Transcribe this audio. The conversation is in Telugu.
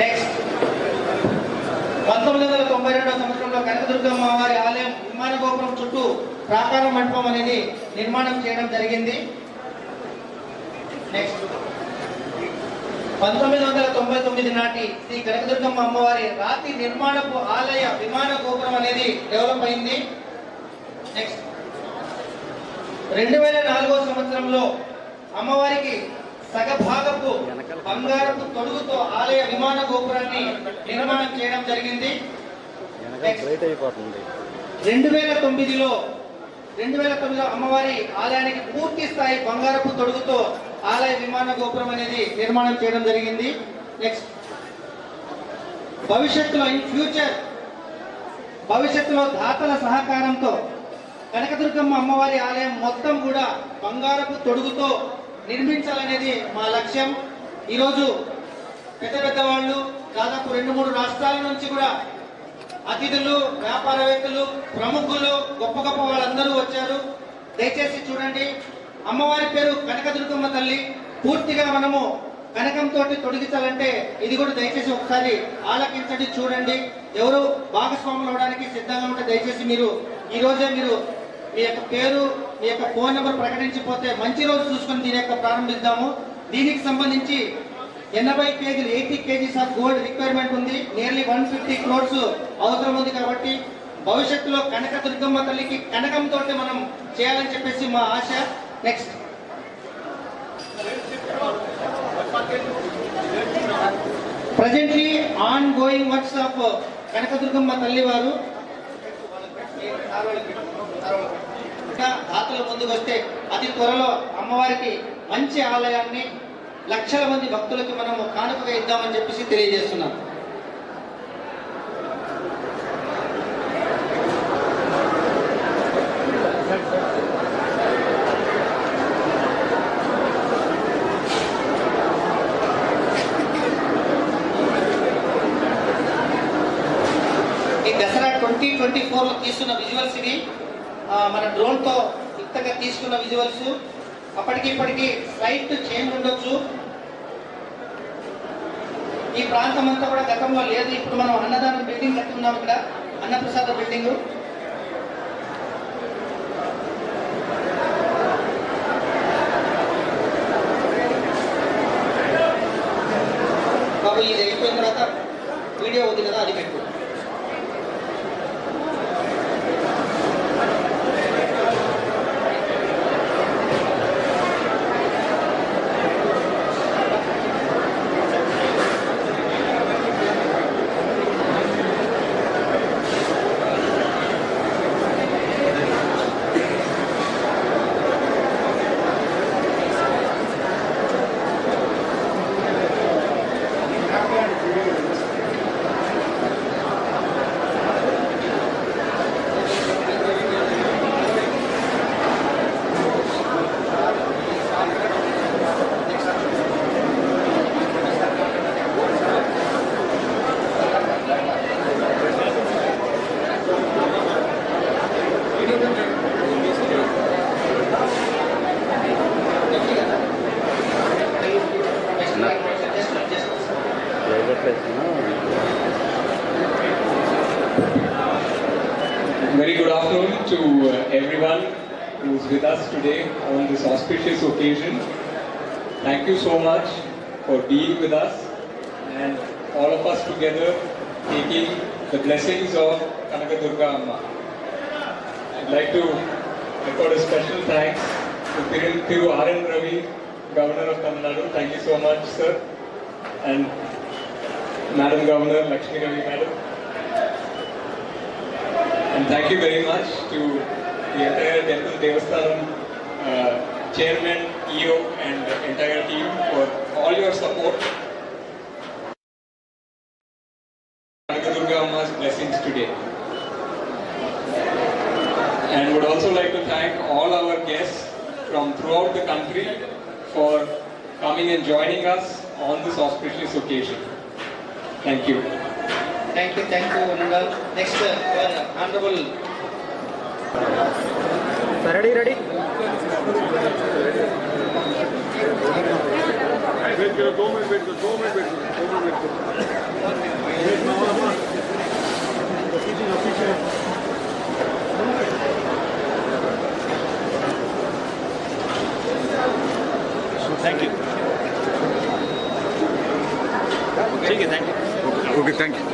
నెక్స్ట్ పంతొమ్మిది వందల తొంభై రెండవ సంవత్సరంలో కనకదుర్గమ్మ వారి ఆలయం విమాన గోపురం చుట్టూ ప్రాకార మండపం అనేది నిర్మాణం చేయడం జరిగింది. నెక్స్ట్ పంతొమ్మిది వందల తొంభై తొమ్మిది నాటి శ్రీ కనకదుర్గమ్మ అమ్మవారి రాతి నిర్మాణపు ఆలయ విమాన గోపురం అనేది డెవలప్ అయింది. నెక్స్ట్ రెండు వేల నాలుగో సంవత్సరంలో అమ్మవారికి సగభాగపు బంగారపు తొడుగుతో ఆలయ విమాన గోపురాన్ని నిర్మాణం చేయడం జరిగింది. రెండు వేల తొమ్మిదిలో రెండు వేల తొమ్మిదిలో అమ్మవారి ఆలయానికి పూర్తి స్థాయి బంగారపు తొడుగుతో ఆలయ విమాన గోపురం అనేది నిర్మాణం చేయడం జరిగింది. నెక్స్ట్ భవిష్యత్తులో ఇన్ ఫ్యూచర్ భవిష్యత్తులో దాతల సహకారంతో కనకదుర్గమ్మ అమ్మవారి ఆలయం మొత్తం కూడా బంగారపు తొడుగుతో నిర్మించాలనేది మా లక్ష్యం. ఈరోజు పెద్ద పెద్ద వాళ్ళు దాదాపు రెండు మూడు రాష్ట్రాల నుంచి కూడా అతిథులు వ్యాపారవేత్తలు ప్రముఖులు గొప్ప గొప్ప వాళ్ళందరూ వచ్చారు. దయచేసి చూడండి. అమ్మవారి పేరు కనకదుర్గమ్మ తల్లి. పూర్తిగా మనము కనకంతో తొడిగించాలంటే ఇది కూడా దయచేసి ఒకసారి ఆలకించండి చూడండి. ఎవరు భాగస్వాములు అవడానికి సిద్ధంగా ఉంటే దయచేసి మీరు ఈరోజే మీరు మీ యొక్క పేరు మీ యొక్క ఫోన్ నెంబర్ ప్రకటించిపోతే మంచి రోజు చూసుకొని దీని యొక్క ప్రారంభిద్దాము. దీనికి సంబంధించి ఎనభై కేజీలు eighty kgs of gold requirement ఉంది. నియర్లీ వన్ ఫిఫ్టీ క్రోడ్స్ అవసరం ఉంది కాబట్టి భవిష్యత్తులో కనక దుర్గమ్మ తల్లికి కనకంతో మనం చేయాలని చెప్పేసి మా ఆశ. Next presently ongoing works of Kanakadurgamma తల్లి వారు దాతలు ముందుకు వస్తే అతి త్వరలో అమ్మవారికి మంచి ఆలయాన్ని లక్షల మంది భక్తులకి మనము కానుకగా ఇద్దామని చెప్పేసి తెలియజేస్తున్నాం. ఈ దసరా ట్వంటీ ట్వంటీ ఫోర్లో తీస్తున్న విజువల్స్ ఇది. మన డ్రోన్తో ఇంతగా తీసుకున్న విజువల్స్ అప్పటికి ఇప్పటికి స్లైట్ చేంజ్ ఉండొచ్చు. ఈ ప్రాంతం అంతా కూడా గతంలో లేదు. ఇప్పుడు మనం అన్నదానం బిల్డింగ్ కట్టుకున్నాం ఇక్కడ. అన్నప్రసాద building afternoon to uh, everyone who's with us today on this auspicious occasion. Thank you so much for being with us and all of us together taking the blessings of Kanaka Durga Amma. I'd like to record a special thanks to Thiru Thiru. Ravi, Governor of Tamil Nadu. Thank you so much, sir. And Madam Governor, Lakshmi Ravi, Madam. Thank you very much to the entire Temple Devasthanam uh, chairman, EO, and the entire team for all your support. Durga Amma's blessings today. And would also like to thank all our guests from throughout the country for coming and joining us on this auspicious occasion. Thank you. Thank you, thank you, Mangal. Next, uh, Honorable. Ready, ready? Wait, wait, wait, wait, wait, wait, wait, Thank you. Take thank you. Okay, thank you.